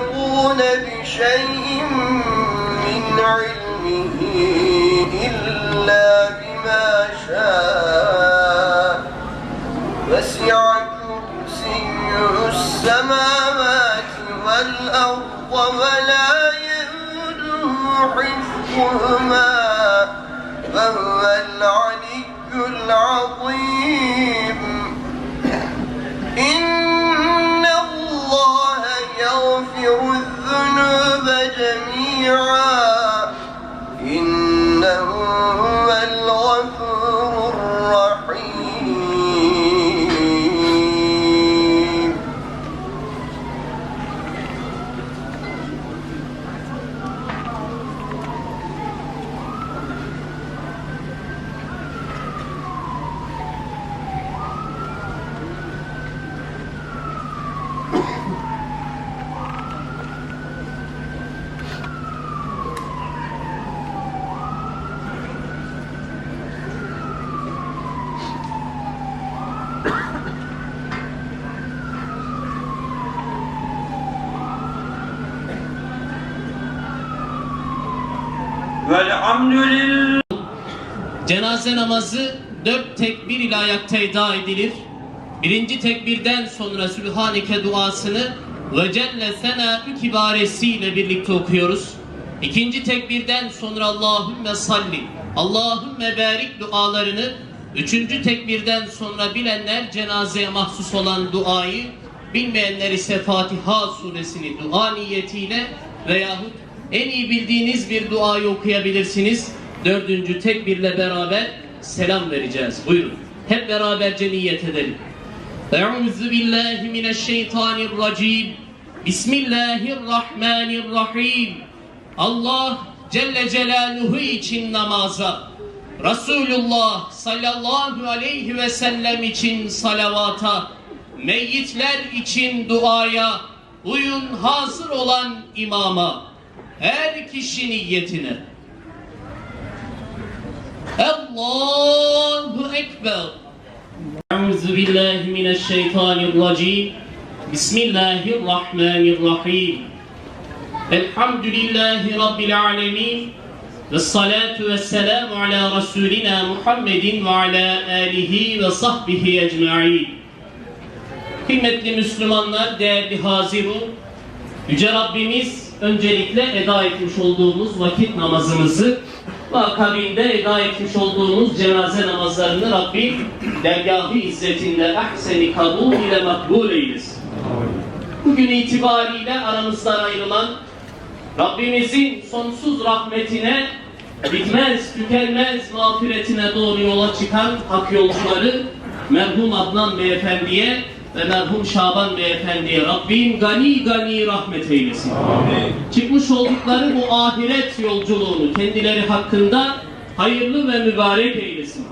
يحيطون بشيء من علمه إلا بما شاء وسع كرسيه السماوات والأرض ولا يئوده حفظهما وهو العلي العظيم جميعا إنه هو Velhamdülillah. Cenaze namazı dört tekbir ile ayakta eda edilir. Birinci tekbirden sonra Sübhaneke duasını ve Celle Senâ kibaresiyle birlikte okuyoruz. İkinci tekbirden sonra Allahümme salli, Allahümme barik dualarını, üçüncü tekbirden sonra bilenler cenazeye mahsus olan duayı, bilmeyenler ise Fatiha suresini dua niyetiyle veyahut en iyi bildiğiniz bir duayı okuyabilirsiniz. Dördüncü tekbirle beraber selam vereceğiz. Buyurun. Hep beraberce niyet edelim. Euzu billahi mineşşeytanirracim. Bismillahirrahmanirrahim. Allah Celle Celaluhu için namaza, Resulullah sallallahu aleyhi ve sellem için salavata, meyyitler için duaya, uyun hazır olan imama, her kişi niyetine. Allahu Ekber. Euzu billahi mineşşeytanirracim. Bismillahirrahmanirrahim. Elhamdülillahi Rabbil alemin. Ve salatu ve selamu ala Resulina Muhammedin ve ala alihi ve sahbihi ecma'in. Kıymetli Müslümanlar, değerli hazirun, Yüce Rabbimiz öncelikle eda etmiş olduğumuz vakit namazımızı ve akabinde eda etmiş olduğumuz cenaze namazlarını Rabbim dergahı izzetinde ahseni kabul ile makbul eylesin. Bugün itibariyle aramızdan ayrılan Rabbimizin sonsuz rahmetine bitmez, tükenmez mağfiretine doğru yola çıkan hak yolcuları merhum Adnan Beyefendi'ye ve merhum Şaban Beyefendi'ye Rabbim gani gani rahmet eylesin. Çıkmış oldukları bu ahiret yolculuğunu kendileri hakkında hayırlı ve mübarek eylesin.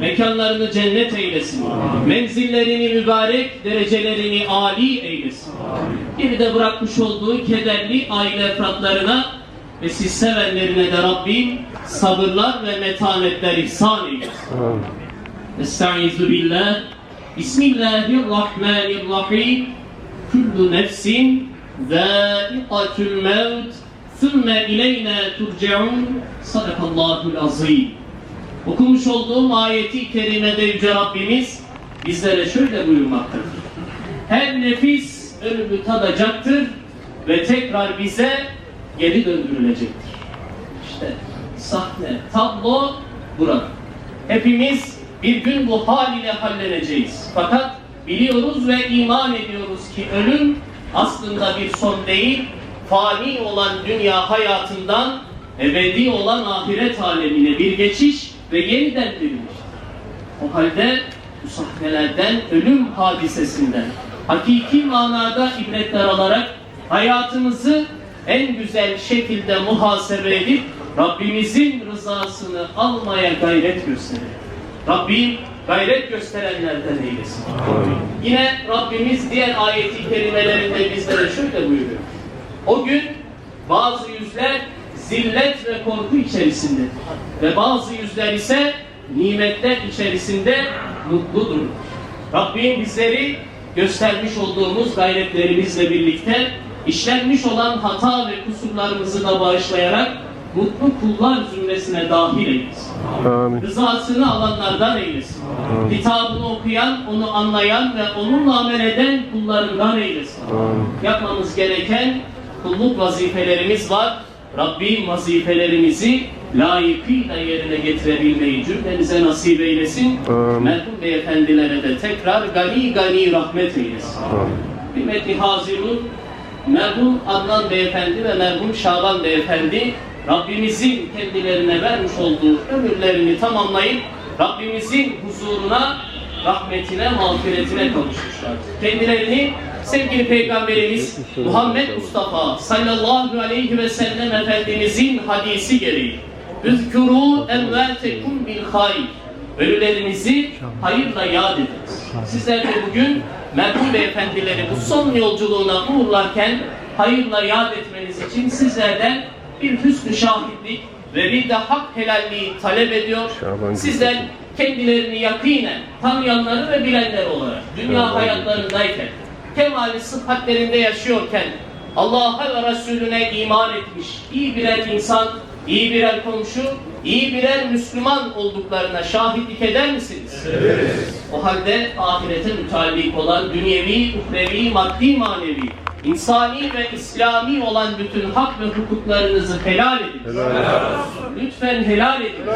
Mekanlarını cennet eylesin. Menzillerini mübarek, derecelerini âli eylesin. Bir de bırakmış olduğu kederli aile efratlarına ve siz sevenlerine de Rabbim sabırlar ve metanetler ihsan eylesin. Estaizu billah. Bismillahirrahmanirrahim. Kullu nefsin zâikatul mevt. Sümme ileyna turcaun. Sadakallahul azim. Okumuş olduğum ayeti kerimede Yüce Rabbimiz bizlere şöyle buyurmaktadır. Her nefis ölümü tadacaktır ve tekrar bize geri döndürülecektir. İşte sahne, tablo burada. Hepimiz bir gün bu hal ile halleneceğiz. Fakat biliyoruz ve iman ediyoruz ki ölüm aslında bir son değil, fani olan dünya hayatından ebedi olan ahiret alemine bir geçiş ve yeniden diriliştir. O halde bu sahnelerden, ölüm hadisesinden hakiki manada ibretler alarak hayatımızı en güzel şekilde muhasebe edip Rabbimizin rızasını almaya gayret gösterelim. Rabbim gayret gösterenlerden eylesin. Yine Rabbimiz diğer ayeti kerimelerinde bizlere şöyle buyuruyor. O gün bazı yüzler zillet ve korku içerisinde ve bazı yüzler ise nimetler içerisinde mutludur. Rabbim bizleri göstermiş olduğumuz gayretlerimizle birlikte işlenmiş olan hata ve kusurlarımızı da bağışlayarak mutlu kullar zümresine dahil eylesin. Amin. Rızasını alanlardan eylesin. Kitabını okuyan, onu anlayan ve onunla amel eden kullarından eylesin. Amin. Yapmamız gereken kulluk vazifelerimiz var. Rabbim vazifelerimizi layıkıyla yerine getirebilmeyi cümlemize nasip eylesin. Amin. Merhum beyefendilere de tekrar gani gani rahmet eylesin. Amin. Kıymetli Hazirun, merhum Adnan Beyefendi ve merhum Şaban Beyefendi Rabbimizin kendilerine vermiş olduğu ömürlerini tamamlayıp Rabbimizin huzuruna, rahmetine, mağfiretine kavuşmuşlar. Kendilerini sevgili Peygamberimiz Muhammed Mustafa sallallahu aleyhi ve sellem Efendimizin hadisi gereği Üzkürû emvâtekum bil hayr Ölülerinizi hayırla yad ediniz. Sizler de bugün merhum beyefendileri bu son yolculuğuna uğurlarken hayırla yad etmeniz için sizlerden bir hüsnü şahitlik ve bir de hak helalliği talep ediyor. Şaban Sizler kendilerini yakinen tanıyanları ve bilenler olarak dünya Şaban hayatlarındayken kemali sıhhatlerinde yaşıyorken Allah'a ve Resulüne iman etmiş iyi birer insan, iyi birer komşu, iyi birer Müslüman olduklarına şahitlik eder misiniz? O halde ahirete müteallik olan dünyevi, uhrevi, maddi, manevi, insani ve İslami olan bütün hak ve hukuklarınızı helal ediniz. Lütfen helal ediniz.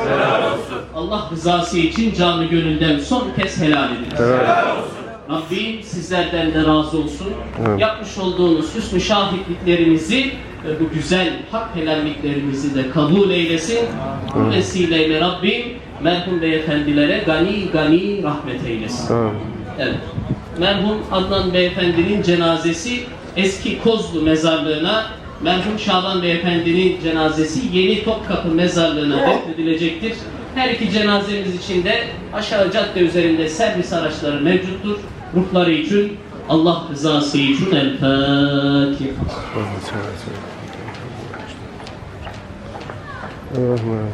Allah rızası için canı gönülden son kez helal ediniz. Rabbim sizlerden de razı olsun. Evet. Yapmış olduğunuz hüsnü şahitliklerinizi ve bu güzel hak helalliklerinizi de kabul eylesin. Bu vesileyle Rabbim merhum beyefendilere gani gani rahmet eylesin. Amin. Evet. Merhum Adnan Beyefendi'nin cenazesi eski Kozlu mezarlığına, merhum Şaban Beyefendi'nin cenazesi Yeni Topkapı mezarlığına defnedilecektir. Her iki cenazemiz için de aşağı cadde üzerinde servis araçları mevcuttur. Ruhları için Allah rızası için El Fatiha. Rahman.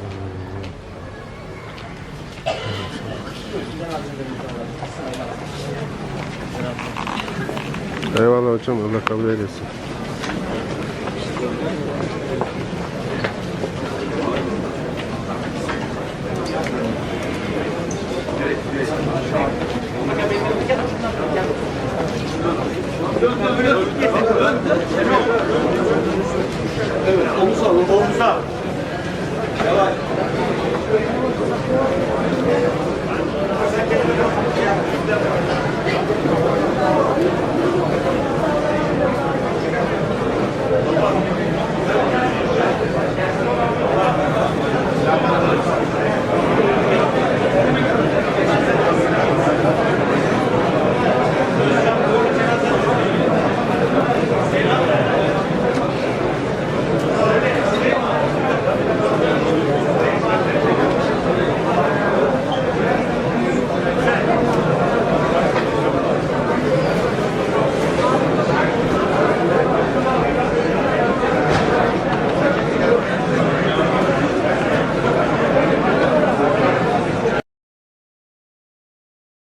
Eyvallah hocam Allah kabul eylesin.